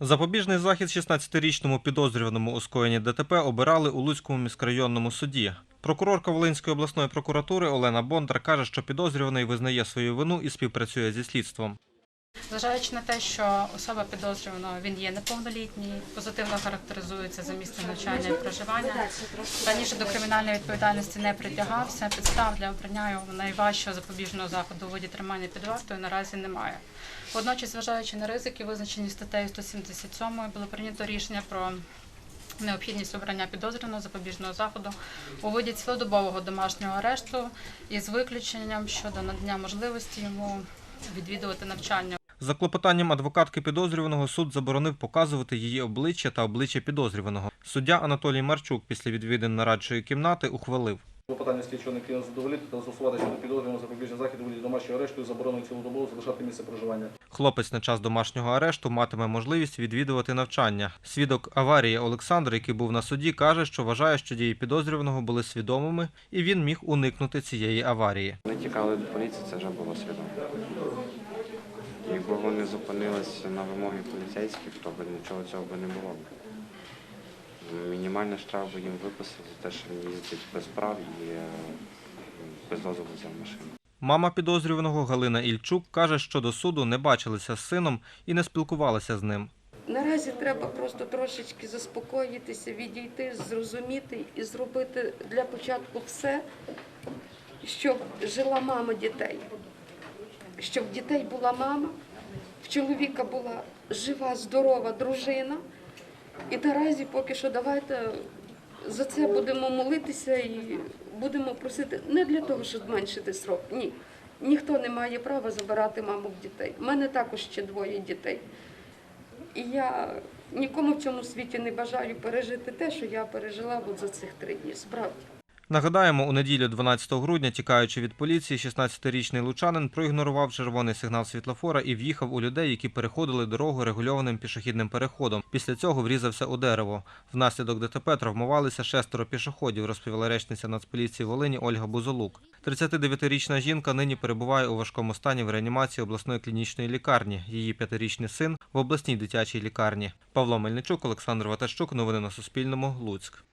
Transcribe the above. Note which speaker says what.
Speaker 1: Запобіжний захід 16-річному підозрюваному у скоєнні ДТП обирали у Луцькому міськрайонному суді. Прокурорка Волинської обласної прокуратури Олена Бондар каже, що підозрюваний визнає свою вину і співпрацює зі слідством.
Speaker 2: Зважаючи на те, що особа підозрюваного він є неповнолітній, позитивно характеризується за місцем навчання і проживання. Раніше до кримінальної відповідальності не притягався. Підстав для обрання його найважчого запобіжного заходу у виді тримання під вартою наразі немає. Водночас, зважаючи на ризики, визначені статтею 177, було прийнято рішення про необхідність обрання підозрюваного запобіжного заходу у виді цілодобового домашнього арешту із виключенням щодо надання можливості йому відвідувати навчання
Speaker 1: За клопотанням адвокатки підозрюваного суд заборонив показувати її обличчя та обличчя підозрюваного. Суддя Анатолій Марчук після відвідин нарадчої кімнати ухвалив.
Speaker 3: Клопотання слідчого не клієнт задовольнити та застосувати щодо підозрюваного запобіжний захід у вигляді домашнього арешту і забороною цілодобово залишати місце проживання.
Speaker 1: Хлопець на час домашнього арешту матиме можливість відвідувати навчання. Свідок аварії Олександр, який був на суді, каже, що вважає, що дії підозрюваного були свідомими, і він міг уникнути цієї аварії.
Speaker 4: Вони тікали до поліції, це вже було свідомо. Якби вони зупинилися на вимоги поліцейських, то б нічого цього би не було. б. Мінімальний штраф би їм виписали за те, що вони їздять без прав і е, без дозволу взяв машину.
Speaker 1: Мама підозрюваного Галина Ільчук каже, що до суду не бачилися з сином і не спілкувалися з ним.
Speaker 5: Наразі треба просто трошечки заспокоїтися, відійти, зрозуміти і зробити для початку все, щоб жила мама дітей, щоб дітей була мама, в чоловіка була жива, здорова дружина. І наразі поки що давайте за це будемо молитися і будемо просити не для того, щоб зменшити срок. Ні. Ніхто не має права забирати маму в дітей. У мене також ще двоє дітей. І я нікому в цьому світі не бажаю пережити те, що я пережила от за цих три дні. Справді.
Speaker 1: Нагадаємо, у неділю 12 грудня, тікаючи від поліції, 16-річний лучанин проігнорував червоний сигнал світлофора і в'їхав у людей, які переходили дорогу регульованим пішохідним переходом. Після цього врізався у дерево. Внаслідок ДТП травмувалися шестеро пішоходів, розповіла речниця Нацполіції Волині Ольга Бузолук. 39-річна жінка нині перебуває у важкому стані в реанімації обласної клінічної лікарні. Її п'ятирічний син в обласній дитячій лікарні. Павло Мельничук, Олександр Ватащук. Новини на Суспільному. Луцьк.